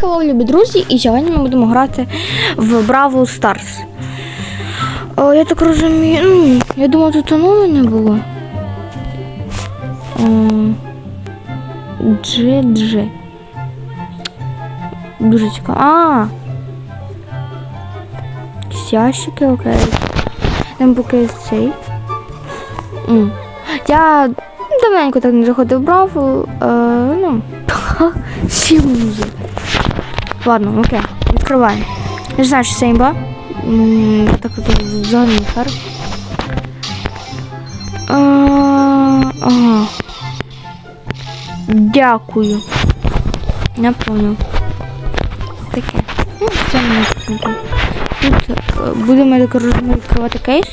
Hello, любі друзі, і сьогодні ми будемо грати в Бравл Stars. О, я так розумію. Ну, я думав, тут оновлення було. GG. Дуже цікаво. А! Якісь ящики, окей. Там поки цей. Я давненько так не заходив в Бравл. Е, ну, сім вже. Ладно, окей, відкриваємо. Ж знаю, що це імба. Так от взагалі не. Дякую. Я понял. Таке. Ну, це не. Тут е, будемо я так розумію, відкривати кейс.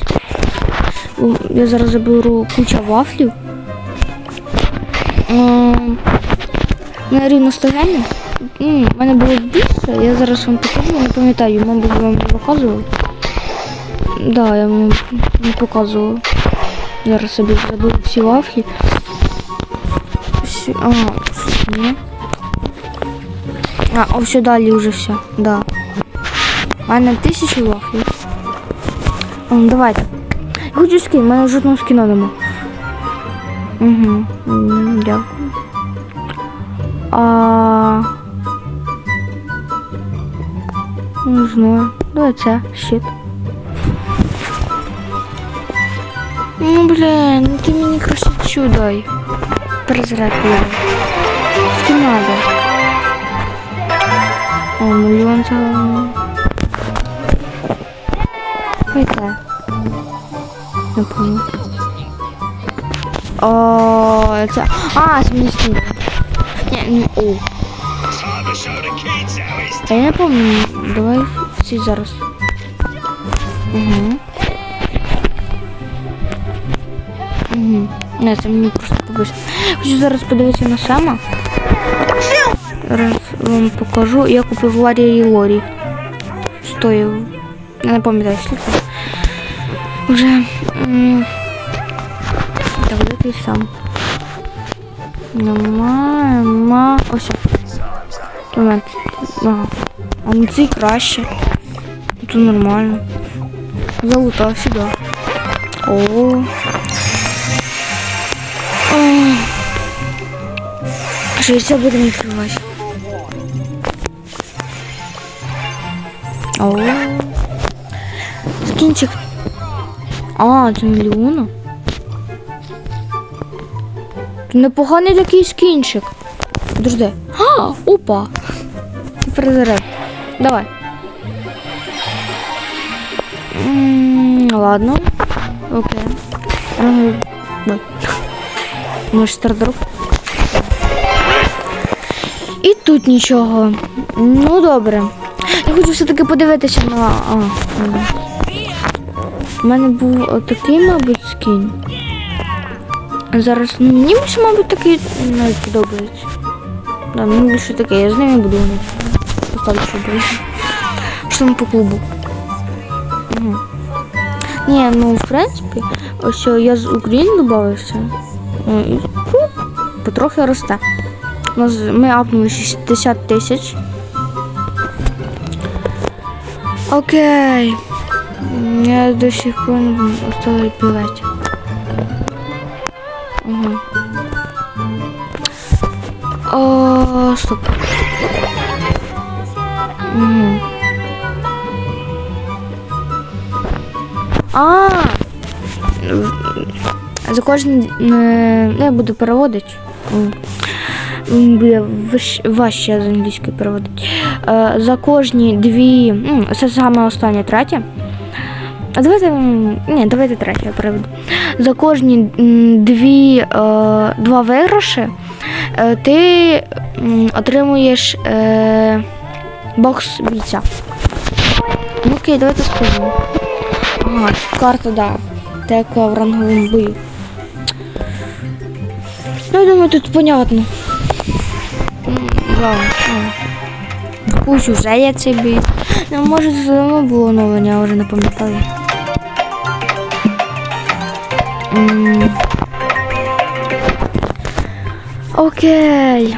Я зараз заберу кучу вафлів. Ем, На рівно 100 У мене було більше, я зараз вам покажу, не пам'ятаю, мабуть, вам не показував. Да, я вам не показував. Зараз собі заберу всі вафлі. Всі, ага, ні. А, ось далі вже все, да. У мене тисячі ну, давайте. Я хочу скин, у мене жодного скіна нема. Угу. Дякую. А... Не знаю. Це, щит. Ну, блин, ну ты мне красоту дай. Дай. Что надо? О, миллион за... Это. Не понял. О, это... А, скинули. Ні, не, о. А я не помню. Давай всі зараз. Угу. Угу. Не, це мені просто побачити. Хочу зараз подивитися на сама. Зараз вам покажу. Я купив Ларі і Лорі. Стоїв. Я не пам'ятаю скільки. Вже. Так, де ти сам? Нема, нема. Ось. Момент. Ага. А ну цей краще. Тут нормально. Залутав сюди. О. Ой. Що все будемо відкривати. О. Скінчик. А, це мільйона. Непоганий такий скінчик. Подожди. А, опа. Перезаряд. Давай. Ладно. Окей. Ага. Стардроп. І тут нічого. Ну добре. Я хочу все-таки подивитися на. А. У мене був отакий, мабуть, скін. Зараз ну, мені мабуть, такий навіть подобається. Да, мені більше таке, я з ними буду Поставлю сюди. Що там по клубу? Угу. Ні, ну в принципі, ось я з України додавався. Ну, ну, потрохи росте. Ми апнули 60 тисяч. Окей. Я до сих пор не осталось білеті. Угу. О, стоп. А. За кожен е, ну, я буду переводити. Важче з англійської переводити. Е, За кожні дві. Це саме останнє третє. А давайте. Ні, давайте третє я переведу. За кожні дві, е, два виграші ти отримуєш бокс бійця. Ну, окей, давайте скажемо. Ага, карта, да. Така в ранговому бою. Ну, я думаю, тут понятно. Да. а. Кучу вже є цей бій. Ну, може, це давно було оновлення, я вже не пам'ятаю. Окей.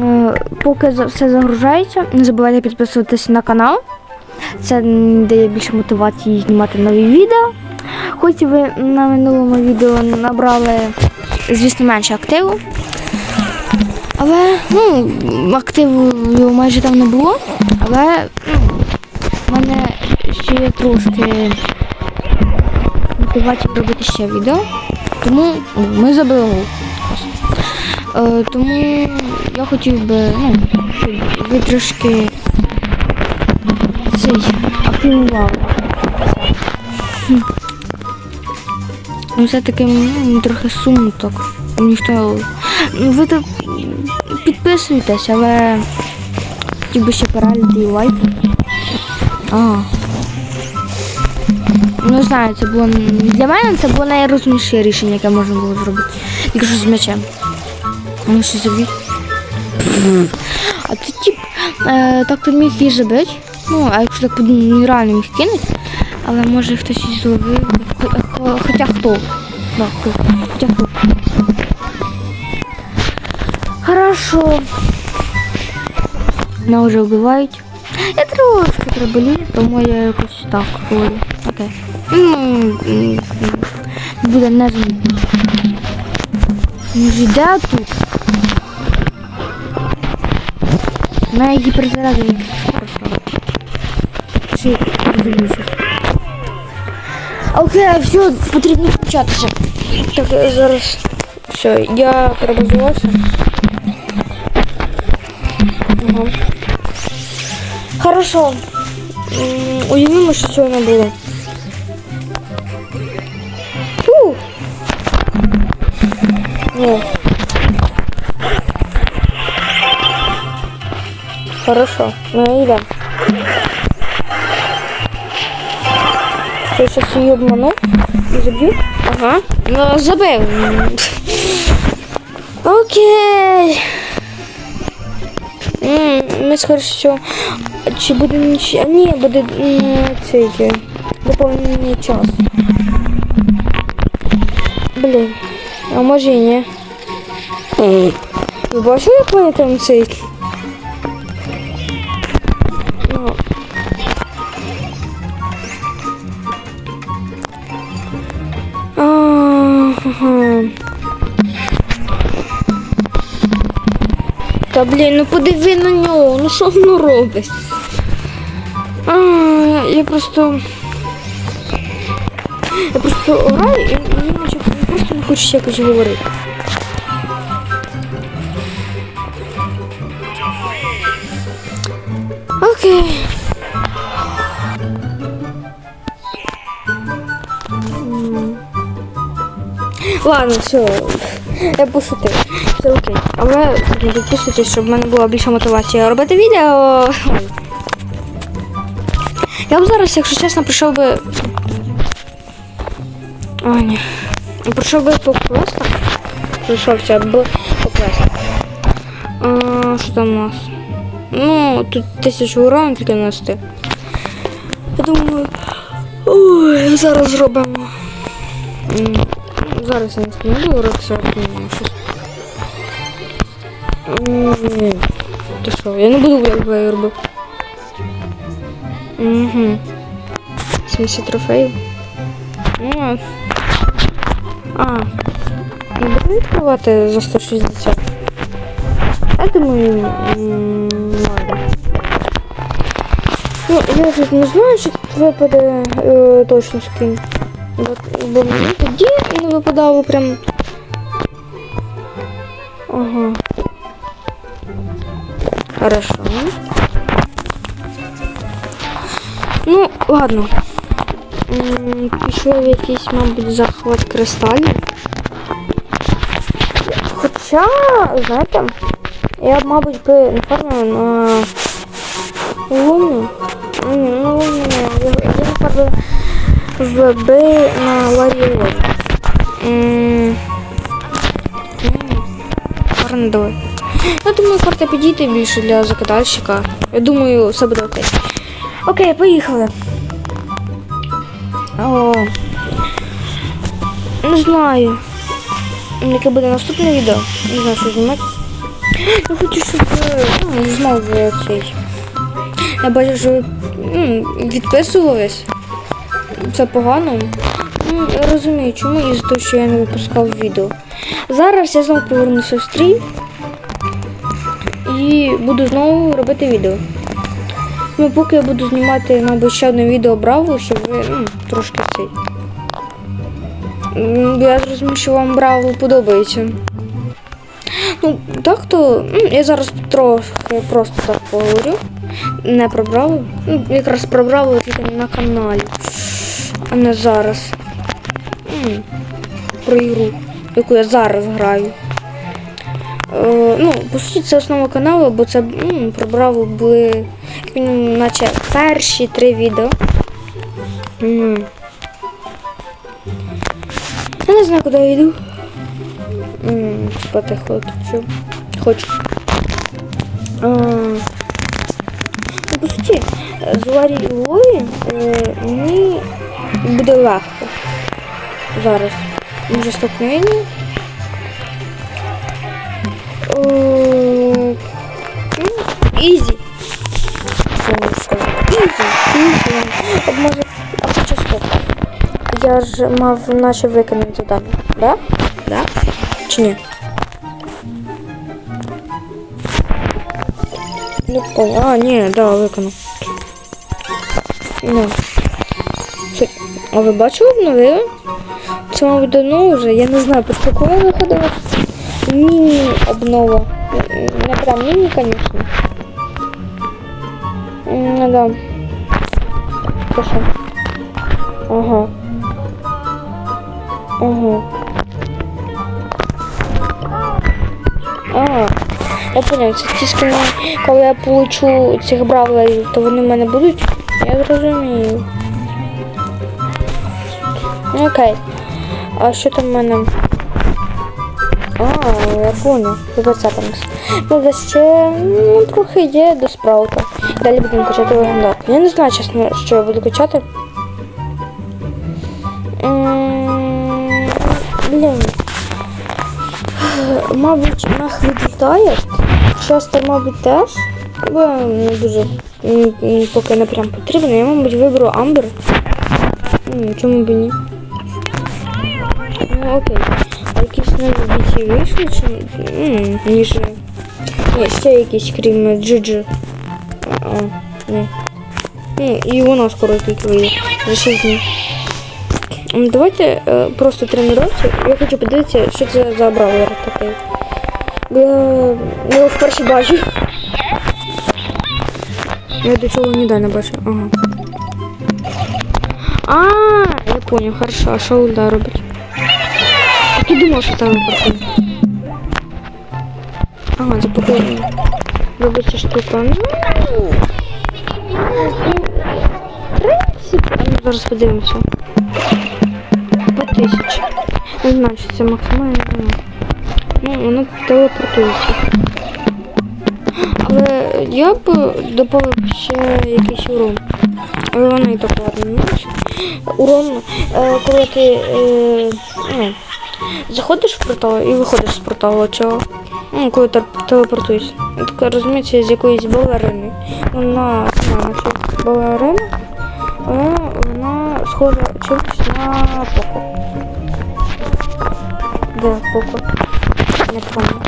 Е, Поки все загружається, не забувайте підписуватись на канал. Це дає більше мотивації знімати нові відео. Хоч ви на минулому відео набрали, звісно, менше активу. Але ну, активу майже там не було. Але ну, в мене ще є трошки мотивації робити ще відео. Тому ми забили тому я хотів би, ну, щоб ви трошки цей активували. Ну, все-таки ну, трохи сумно так. Ніхто. Ну, ви так підписуєтесь, але хотів би ще перегляди і лайки. А. Ну, знаю, це було для мене це було найрозумніше рішення, яке можна було зробити. Тільки що з м'ячем. Що забіг. А ти тип, е, так ти міг її забити. Ну, а якщо так подумати, ну, реально міг кинути. Але може хтось і зловив. Хо- хо- Хоча хто. Да. Хоча хто. Хорошо. Мене вже вбивають. Я трошки приболів, тому я якось так говорю. Окей. Ну, буде незамітно. Ну, ж іде тут. На гіперзаряду не просто. Чи розумієш? Окей, все, потрібно включатися. Так, е, зараз. Все, я перебазувався. Ага. Хорошо. М, Уявімо, що цього не було. Хорошо, ну йдемо. Я сейчас її обману і заб'ю. Ага. Ну, забив. Окей. М, Ми скоріше всього. Чи буде ніч... А ні, буде цей доповнений час. Блін. А може і ні. Ви бачили, як вони там цей? Та блін, ну подиви на нього, ну що воно робить? А, я просто. Я просто ораю і мені наче просто не хочеться якось говорити. Окей. Ладно, все. Я пошутив. Все окей. Але не підписуйтесь, щоб в мене була більша мотивація робити відео. Я б зараз, якщо чесно, прийшов би. О, ні. Прийшов би по квестах. Прийшовся б по квестах. А, що там у нас? Ну, тут тисячу урон тільки нести. Я думаю. Ой, зараз зробимо. Зараз я не буду рецепт, ні, щось. М, Ні. Ти що, я не буду я робив. Угу. 70 трофеїв. Ну, а. Не буду відкривати за 160. Я думаю, м, ладно. Ну, я тут не знаю, що тут випаде е, точно скін. Бо, бо мені тоді не випадало прям. Ага. Хорошо. Ну, ладно. Пішов якийсь, мабуть, захват кристалів. Хоча, знаєте, я б, мабуть, би напевно на луну. Ні, на луну не. Я, я напевно в би на Ларіон. Гарно давай. Я думаю, карта підійде більше для закидальщика. Я думаю, все буде окей. Окей, поїхали. О, не знаю. Яке буде наступне відео. Не знаю, що знімати. Я хочу, щоб ну, знову цей. Я бачу, що ну, відписувались. Це погано. Ну, я розумію, чому із того, що я не випускав відео. Зараз я знову повернуся в стрій і буду знову робити відео. Ну, поки я буду знімати, мабуть, ще одне відео Браво, щоб ви ну, трошки цей. Я зрозумів, що вам Браво подобається. Ну, так то ну, я зараз трохи просто так поговорю. Не про Браво. Ну, якраз про Браво тільки на каналі, а не зараз. Про ігру, яку я зараз граю. Е, ну, по суті, це основа каналу, бо це м, про Браво були як мінімум, наче перші три відео. Я не знаю, куди я йду. Спати хочу. Хочу. А, ну, по суті, з Ларі е, мені буде легко. Зараз. Може столкновення. Ну, Ізі. Ізі. От може, а хоча стоп. Я ж мав наче виконати завдання. Да? Да? Чи ні? Не понял. А, ні, да, виконав. Ну. Це... А ви бачили обновили? Це, мабуть, давно вже. Я не знаю, просто коли виходила міні-обнова. Не прям міні, звісно. Ну да. Хорошо. Ага. Ага. А, я понял, це ті скини, коли я получу цих бравлерів, то вони в мене будуть? Я зрозумію. Ну, Окей. А що там в мене? А, я понял. Сапанс. Ну, да ще ну, трохи є до спраута. Далі будемо качати легендар. Я не знаю, чесно, що я буду качати. М, Блін. Мабуть, мах відлітає. Шостер, мабуть, теж. Бо не дуже поки не прям потрібно. Я, мабуть, виберу Амбер. Чому б і ні? Ну, окей. А якісь нові бійці вийшли чи м, ніж. Ні, ще якісь крім Джиджи. А, ні. Ну, і вона скоро тільки вийде. За 6 днів. М, Давайте е, просто тренуйте. Я хочу подивитися, що це за бравлер такий. Бо Я я його вперше бачу. Я до цього ніде не бачу. Ага. А, я понял, хорошо. А що Ульда робить? І думав, що там працює. Ага, поки робиться штука. Ну, в принципі, ну, зараз подивимося. По тисячі. Не знаю, чи це максимально. Ну, воно телепортується. Але я б додав ще якийсь урон. Але воно і так ладно. Урон, е, коли ти е, ну, заходиш в портал і виходиш з порталу цього. Ну, коли телепортуєшся. Така розуміється з якоїсь балерини. Вона сама наша балерина, але вона схожа чимось на Поко. Де Поко? Не пам'ятаю.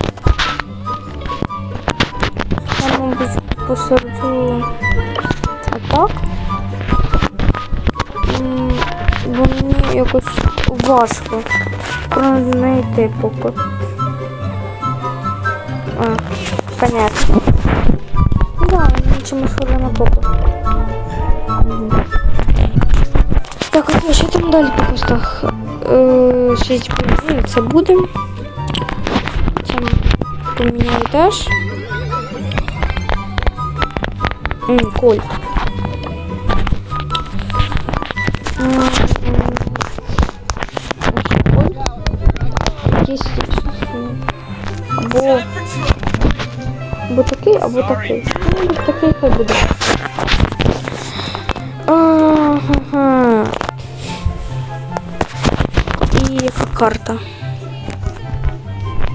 Я, мабуть, посаджу отак. Бо мені якось важко знайти поки. А, понятно. Да, він чомусь схоже на поко. Мгм. Так, а що там далі по кустах? Е, 6 ну, це буде. Це поміняю теж. М, Вот такий. Ну, такий хай буде. Ага. І яка карта?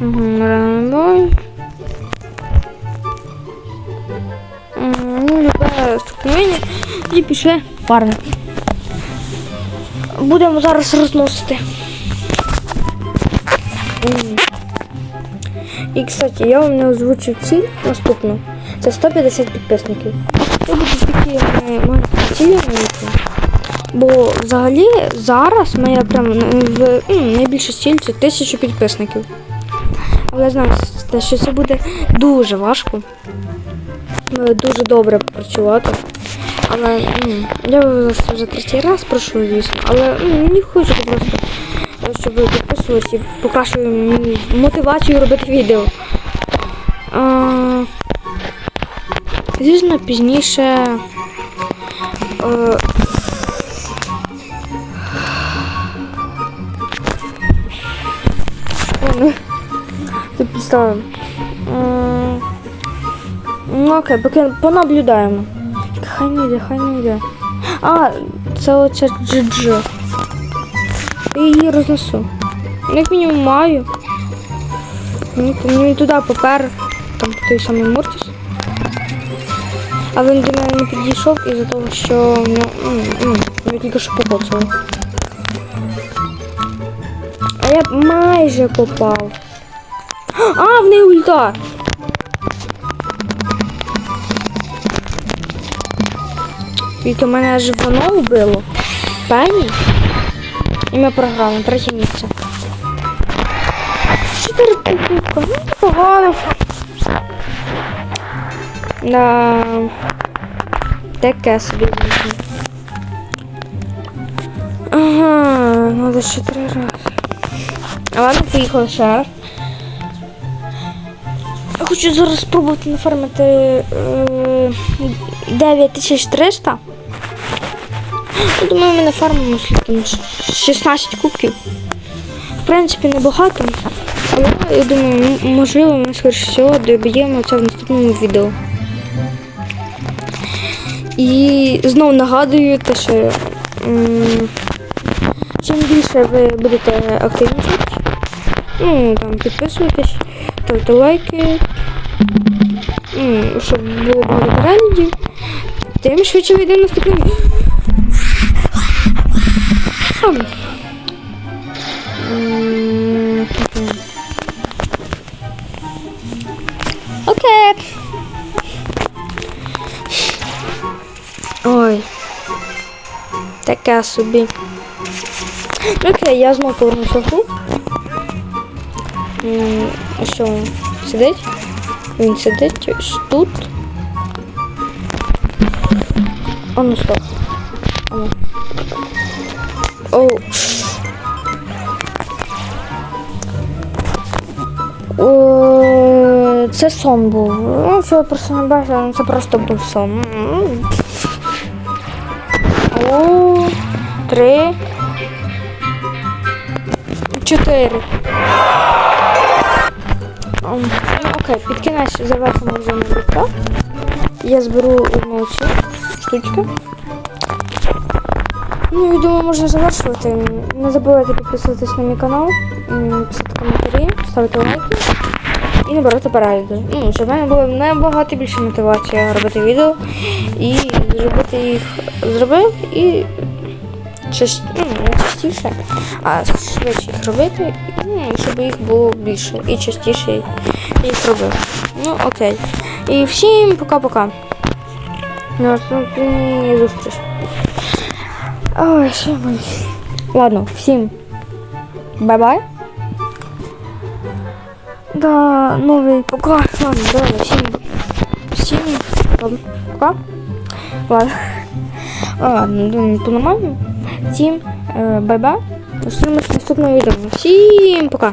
Угу. Ну, любая стукновення і піше парни. Будемо зараз розносити. І, кстати, я вам не озвучив ціль наступну. Це 150 підписників. Це буде такі мої цілі на Бо взагалі зараз моя прям е, в, м, найбільша ціль це 1000 підписників. Але я знаю, що це буде дуже важко. Е, Дуже добре працювати. Але я вас вже третій раз прошу, звісно. Але мені хочеться просто, щоб ви підписувалися і покращили мотивацію робити відео. А, звісно, пізніше. Е, Тут підставимо. Ну окей, поки понаблюдаємо. Хай не йде, хай не йде. А, це оця GG. Я її рознесу. Як мінімум маю. Мені, мені туди попер, там той самий Мортіс. А він до мене не підійшов із-за того, що ну, м, м, я тільки що попоцав. А я майже попав. А, в неї ульта! Тільки мене аж воно вбило. Пені. І ми програли третє місце. Чотири покупка. Ну, непогано. Да. Таке собі. Ага, надо ще три рази. А ладно, поїхали ще раз. Хочу зараз спробувати нафармити е, 9300. Я думаю, ми нафармимо скільки, 16 кубків. В принципі, небагато. Але я думаю, можливо, ми скоріше всього доб'ємо це в наступному відео. І знову нагадую те, що чим більше ви будете активнішати, ну там підписуйтесь, ставте лайки, м, щоб було багато переглядів, тим швидше вийде наступне. М, Окей. Ой. Таке собі. Окей, я знову повернуся в гру. Що він сидить? Він сидить тут. А ну стоп. Це сон був. Ну, що я просто не бачила, ну, це просто був сон. О, три. Чотири. Окей, під кінець завершимо вже на Я зберу одну цю штучку. Ну, думаю, можна завершувати. Не забувайте підписуватись на мій канал, писати коментарі, ставити лайки і набирати перегляди. Ну, щоб в мене було набагато більше мотивація робити відео і зробити їх зробив і ну, частіше, а швидше їх робити, ну, щоб їх було більше і частіше їх робив. Ну, окей. І всім пока-пока. На наступній зустріч. Ой, що ми. Ладно, всім бай-бай. Да, новий пока. Ладно, давай, всім. Всім. Ладно, пока. Ладно. Ладно, думаю, по нормальному. Всім е, бай-бай. Зустрінемось в наступному відео. Всім пока.